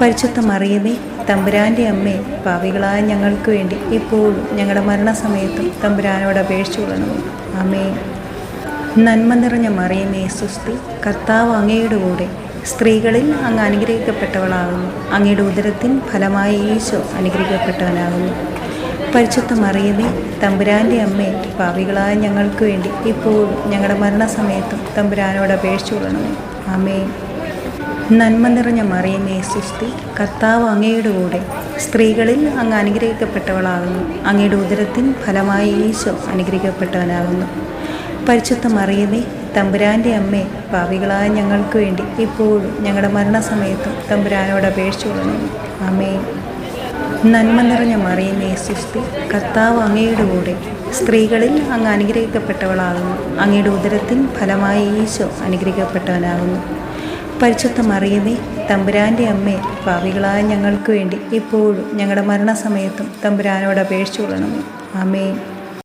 പരിശുദ്ധ മറിയമേ തമ്പുരാന്റെ അമ്മേ പാവികളായ ഞങ്ങൾക്ക് വേണ്ടി ഇപ്പോഴും ഞങ്ങളുടെ മരണസമയത്തും തമ്പുരാനോട് അപേക്ഷിച്ചു കൊള്ളണം അമ്മേ നന്മ നിറഞ്ഞ മറിയമേ സുസ്തി കർത്താവ് അങ്ങയുടെ കൂടെ സ്ത്രീകളിൽ അങ്ങ് അനുഗ്രഹിക്കപ്പെട്ടവളാകുന്നു. അങ്ങയുടെ ഉദരത്തിൻ ഫലമായ ഈശോ അനുഗ്രഹിക്കപ്പെട്ടവനാകുന്നു. പരിശുദ്ധ മറിയമേ തമ്പുരാന്റെ അമ്മേ പാവികളായ ഞങ്ങൾക്ക് വേണ്ടി ഇപ്പോഴും ഞങ്ങളുടെ മരണസമയത്തും തമ്പുരാനോട് അപേക്ഷിച്ചു കൊള്ളണം അമ്മേ നന്മ നിറഞ്ഞ മറിയമേ സുസ്തി കർത്താവ് അങ്ങയുടെ കൂടെ. സ്ത്രീകളിൽ അങ്ങ് അനുഗ്രഹിക്കപ്പെട്ടവളാകുന്നു. അങ്ങയുടെ ഉദരത്തിൻ ഫലമായി ഈശോ അനുഗ്രഹിക്കപ്പെട്ടവനാകുന്നു. പരിശുദ്ധ മറിയമേ തമ്പുരാന്റെ അമ്മേ ഭാവികളായ ഞങ്ങൾക്ക് വേണ്ടി ഇപ്പോഴും ഞങ്ങളുടെ മരണസമയത്തും തമ്പുരാനോട് അപേക്ഷിച്ചുകൊള്ളണം അമ്മേ നന്മ നിറഞ്ഞ മറിയമേ സുസ്തി കർത്താവ് അങ്ങയുടെ കൂടെ. സ്ത്രീകളിൽ അങ്ങ് അനുഗ്രഹിക്കപ്പെട്ടവളാകുന്നു. അങ്ങയുടെ ഉദരത്തിൻ ഫലമായി ഈശോ അനുഗ്രഹിക്കപ്പെട്ടവനാകുന്നു. പരിശുദ്ധ മറിയമേ തമ്പുരാന്റെ അമ്മേ പാവികളായ ഞങ്ങൾക്ക് വേണ്ടി ഇപ്പോഴും ഞങ്ങളുടെ മരണസമയത്തും തമ്പുരാനോട് അപേക്ഷിച്ചുകൊള്ളണം ആമേ